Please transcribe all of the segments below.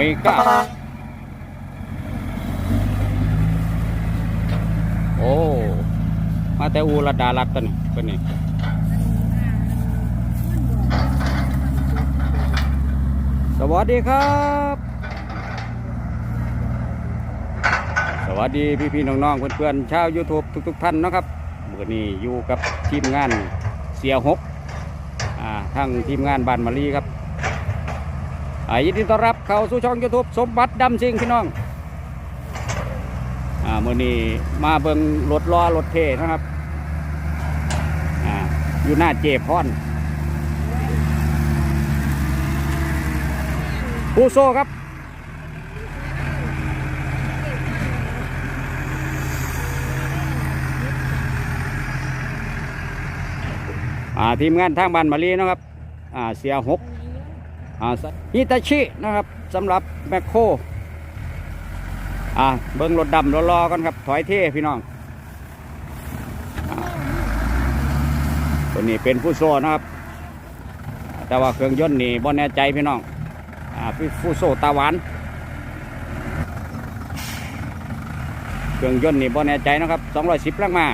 ไม่กล้า โอ้ มาแต่อูรัดดารัดตันี้ตัวนี้สวัสดีครับ สวัสดีพี่พี่ๆน้องๆเพื่อนๆชาว YouTube ทุก ๆ ท่านนะครับเมื่อนี้อยู่กับทีมงานเสียหกอ่าทั้งทีมงานบานมารีครับ ยินดีต้อนรับเข้าสู่ช่อง YouTube สมบัติดำซิงพี่น้องอ่ามื่อนี้มาเบิงรถล้อรถเทนะครับอ่าอยู่หน้าเจพอนปูโซครับอ่าทีมงานทางบ้านมารีนะครับอ่าเสียหก ฮิตาชินะครับสำหรับแมคโครอ่าเบิ้งรถดำรอกันครับ ถอยเท่พี่น้องอ่าตัวนี้เป็นผู้โซ่นะครับ แต่ว่าเครื่องยนต์นี่บ่แน่ใจพี่น้องอ่าพี่ผู้โซ่ตาหวานเครื่องยนต์นี่บ่แน่ใจนะครับ210แรงมา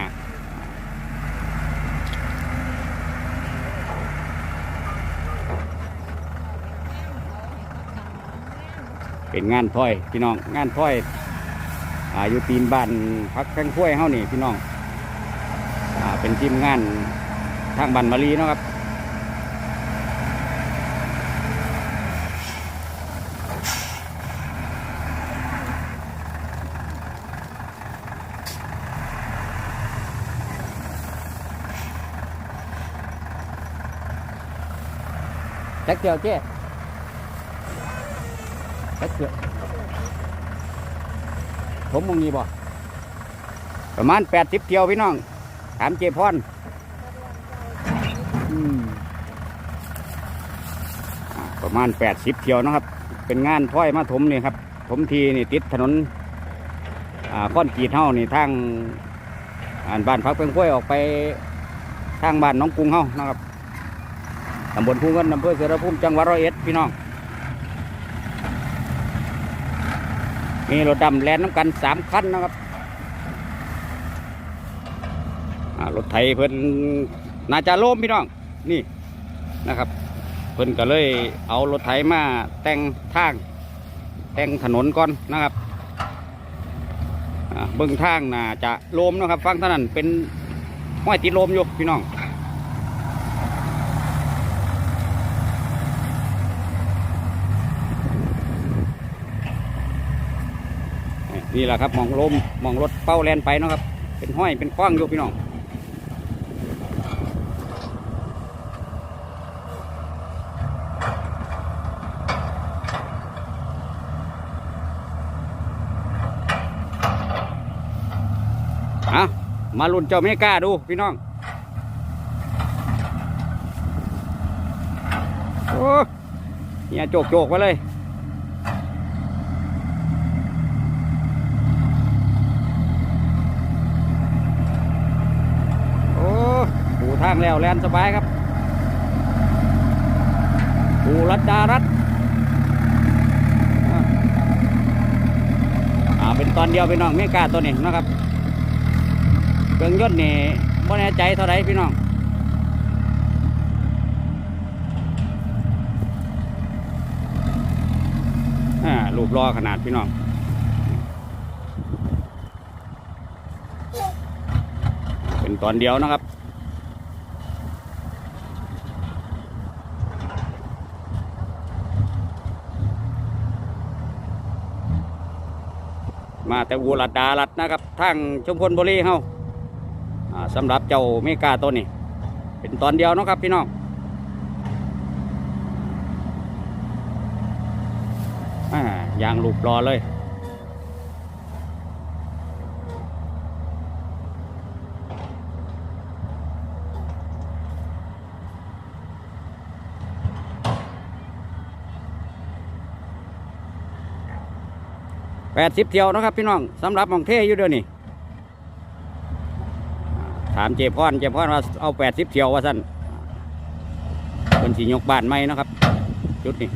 เป็นงานถ้อยพี่น้องงานถ้อยอาอยู่ตีนบ้านพักข้างค้วยเฮานี่พี่น้องอ่าเป็นทีมงานทางบันมารีเนาะครับแจ็คเกียวเจ๊ จ็คเกียวผมมองนี้บ่ประมาณแปดสิบเที่ยวพี่น้อง ถามเจพรอืมอ่าประมาณแปดสิบเที่ยวนะครับ เป็นงานถ้อยมาถมนี่ครับถมทีนี่ติดถนนค้อนกีดเฮานี่ทางอ่านบ้านพักเพียงกล้วยออกไปทางบ้านน้องกรุงเฮานะครับตำบลภูเงินอำเภอเสรภูมิจังหวัดร้อยเอ็ดพี่น้อง มีรถดำแลนน้ำกันสามคันนะครับรถไถเพิ่นน่าจะโล่มพี่น้องนี่นะครับ เพิ่นก็เลยเอารถไถมาแต่งทาง แต่งถนนก่อนนะครับเบื้องทางน่าจะโลมนะครับ ฟังเท่านั้นเป็นห้อยติดโลมอยู่พี่น้อง นี่แหละครับมองลมมองรถเป้าแลนไปเนาะครับ เป็นห้อยเป็นคว้างอยู่พี่น้องอะมาลุ้นเจ้าเมกาดูพี่น้อง โอ้เนี่ยโจกโจกไปเลย โอ้ปูทางแล้วแลนสบายครับปูรัดดารัดอ่าเป็นตอนเดียวพี่น้องไม่กล้าตัวนี้นะครับเครื่องยนต์นี่ไม่แน่ใจเท่าไรพี่น้องอ่ารูปรอขนาดพี่น้องเป็นตอนเดียวนะครับ มาแต่อูรัดดารัดนะครับทางชุมพลบุรีเฮาอ่าสำหรับเจ้าเมกาตัวนี้ เป็นตอนเดียวนะครับพี่น้องอ่ายางลูกรอเลย แปดสิบเที่ยวนะครับพี่น้องสำหรับมองเท่อยู่เดี๋ยวนี้ถามเจพอนเจพอนว่าเอาแปดสิบเที่ยวว่าสั้นคนสียกบานไหมนะครับ จุดนี้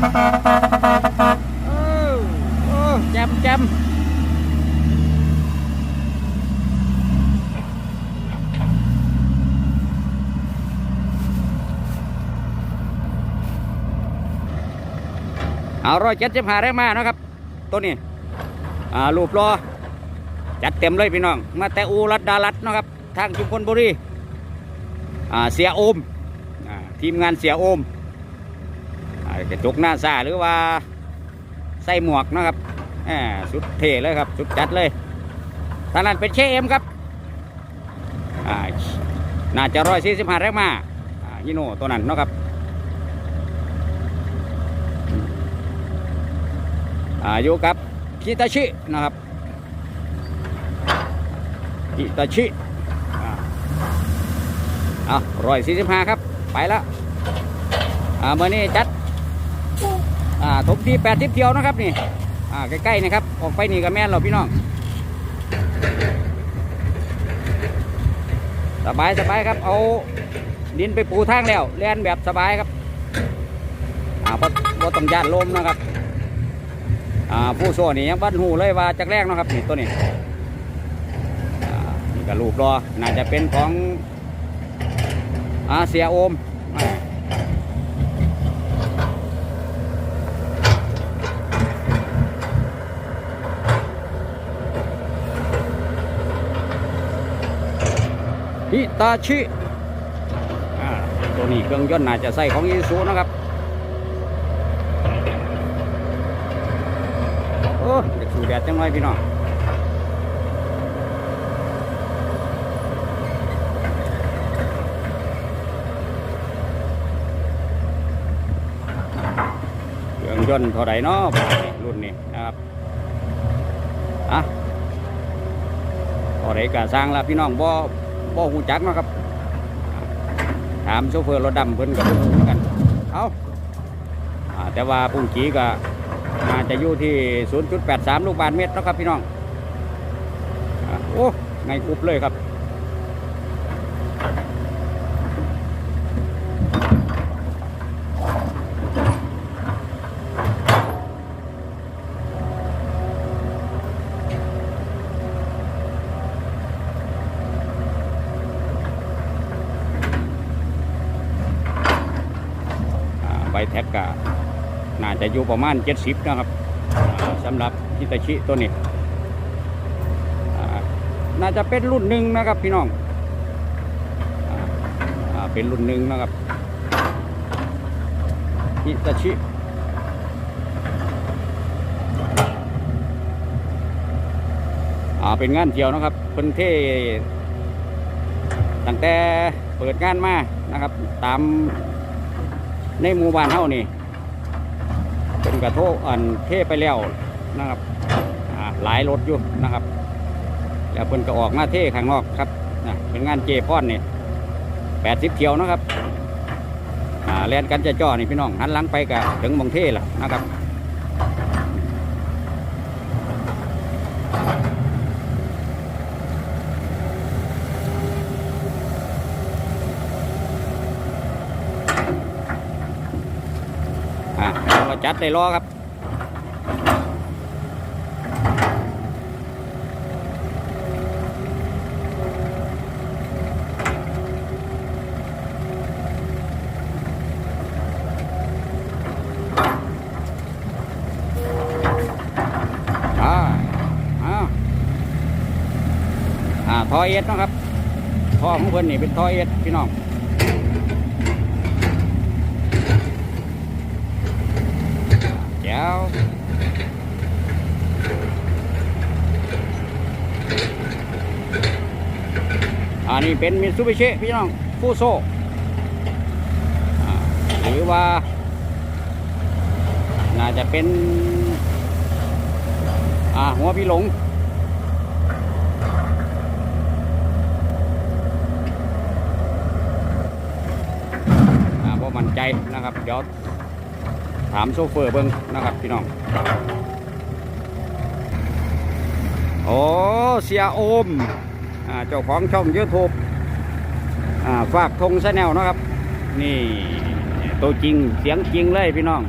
Thank you. เอาร้อยเจ็ดสิบห้าแรงมานะครับ ตัวนี้อ่ารูปรอจัดเต็มเลยพี่น้อง มาแต่อูรัดดารัดนะครับ ทางชุมพลบุรีอ่าเสียโอมอ่าทีมงานเสียโอมอ่ากระจกหน้าซาหรือว่าใส่หมวกนะครับแหมสุดเท่เลยครับสุดจัดเลยทางนั้นเป็นเชเอ็มครับอ่าน่าจะร้อยสี่สิบห้าแรงมาอ่าฮิโน่ตัวนั้นเนาะครับ อายู่กับคิตาชินะครับคิตาชิอ่าอะร้อยสี่สิบห้าครับ ไปแล้วอ่าเมื่อนี้จัดอ่าทบที่แปดทิพเที่ยวนะครับนี่อ่าใกล้ๆนะครับ ออกไปนี่กับแม่นเราพี่น้องสบายสบายครับ เอาดินไปปูทางแล้วเล่นแบบสบายครับอ่าเพราะว่าต้องย่านลมนะครับ อ่าผู้โซ่นี่ยังบัดหูเลยว่าจากแรกเนาะครับนี่ตัวนี้อ่านี่ก็รูปรอน่าจะเป็นของอาเสียโอมฮิตาชิตัวนี้เครื่องยนต์น่าจะใส่ของยีซูนะครับ โอ้ เด็กสูแดดจังเลยพี่น้องเครื่องยนต์เท่าไหร่เนาะรุ่นนี้นะครับอะเท่าไหร่กะสร้างล้วพี่น้องบ่บ่หูจักนะครับ ถามโชเฟอร์รถดำเพิ่นกับเหมือนกัน เอาอ่าแต่ว่าปุ่งจีก็ น่าจะอยู่ที่ 0.83 ลูกบาศก์เมตรนะครับพี่น้องอโอ้ไงกรุบเลยครับ ใบแท็กกะ จะอยู่ประมาณ 70นะครับสำหรับฮิตาชิตัวนี้น่าจะเป็นรุ่นหนึ่งนะครับพี่น้องอเป็นรุ่นหนึ่งนะครับฮิตาชิเป็นงานเที่ยวนะครับเป็นเท่ตั้งแต่เปิดงานมานะครับ ตามในหมู่บ้านเฮานี่เป็น กระโทอันเทไปแล้วนะครับหลายรถอยู่นะครับ แล้วเพิ่นก็ออกมาเทข้างนอกครับนะเป็นงานเจพอนนี่แปดสิบเที่ยวนะครับแลนกันจะจ่อนี่พี่น้องหันหลังไปกับถึงมองเทละนะครับอ่า เราจัดได้รอครับอ่าอ่าอ่าทอเอสนะครับทอของเพิ่อนนี่เป็นทอเอสพี่น้องแก้วอั นนี้เป็นมิซูบิชิพี่น้องฟูโซหรือว่า น่าจะเป็นหัวพี่หลงบ่มั่นใจนะครับ เดี๋ยวถามโซเฟอร์เบิ้งนะครับพี่น้อง โอ้ เสียโอม เจ้าของช่องยูทูบฝากธงชาแนลนะครับ นี่ตัวจริงเสียงจริงเลยพี่น้อง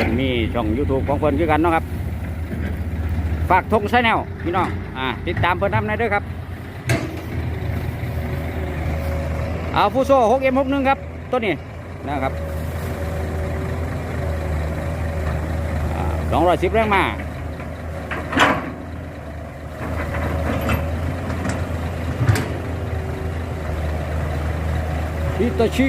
พิ่นมีช่อง YouTube ของเพิ่นคือกันนะครับ ฝากธงชแนลพี่น้องอติดตามเพิ่นนำได้ด้วยครับเอาฟูโซ่ 6M61 ครับ ตัวนี้นะครับสองร้อยสิบแรงมา ฮิตาชิ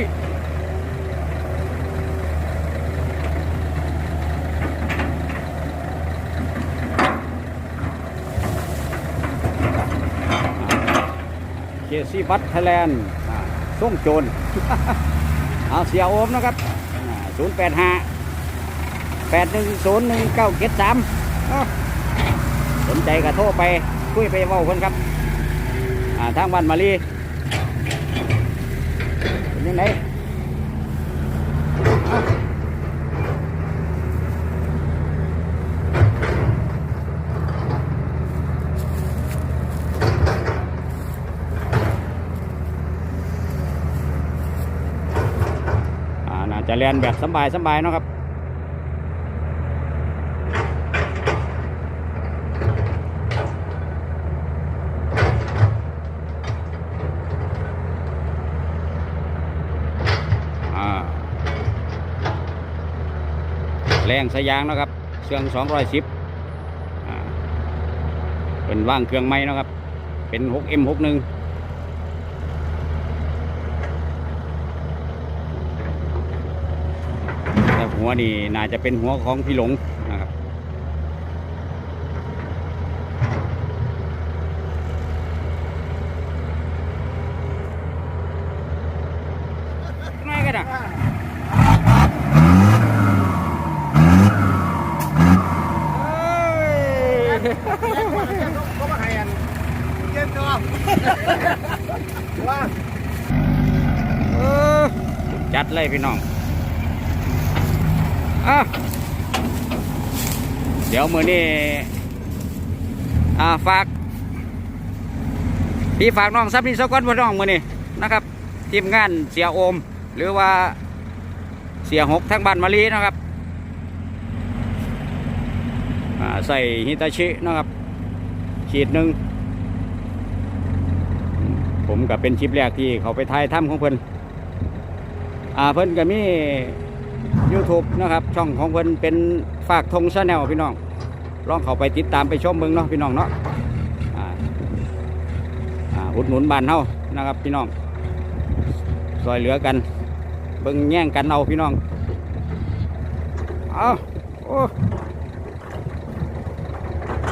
เคซี่บัตไทยแลนด์ส่งโจรเอาเสียโอมนะครับศูนย์แปดห้าแปดหนึ่งศูนย์หนึ่งเก้าเจ็ดสามสนใจก็โทรไปคุยไปเว้าคนครับทางบ้านมาลี ยังไงอ่าน่าจะเรียนแบบสบายสบายๆเนาะครับ แรงสายางนะครับเครื่องสองร้อยสิบเป็นว่างเครื่องไม้นะครับ เป็น 6M 61แต่หัวนี่น่าจะเป็นหัวของพี่หลงนะครับ น้อยกันอะเอ้ย ก็มาให้อันเย็นตัวว่า เออ จัดเลยพี่น้องอะเดี๋ยวมือนี้อ่าฝากพี่ฝากน้องซับนี่สกอนพี่น้องมือนี้นะครับทีมงานเสียโอม หรือว่าเสียหกทั้งบ้านมาลีนะครับใส่ฮิตาชินะครับ ขีดหนึ่งผมก็เป็นคลิปแรกที่เขาไปถ่ายถ้ำของเพิ่อน อ่าเพิ่นก็มี YouTube นะครับช่องของเพิ่นเป็นฝากธงชาแนลพี่น้องลองเข้าไปติดตามไปชมเบิ่งเนาะพี่น้องเนาะอ่าอ่าอุดหนุนบ้านเฮานะครับพี่น้องซอยเหลือกัน เบิ่งแย่งกันเอาพี่น้องเอาโอ้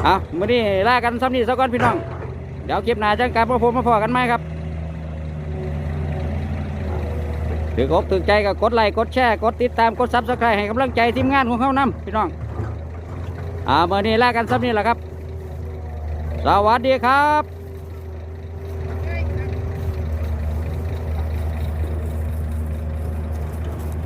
เอามื้อนี้ลากันซ้ำนี้ซะก่อนพี่น้อง เดี๋ยวคลิปหนาจังกลับมาพบมาพอกันไหมครับ ถือกอกถือใจก็กดไลค์กดแชร์กดติดตามกดซับสไครต์ให้กำลังใจทีมงานของเขานำพี่น้องอ่าเมื่อนี้ลากันซับนี่แหละครับ สวัสดีครับ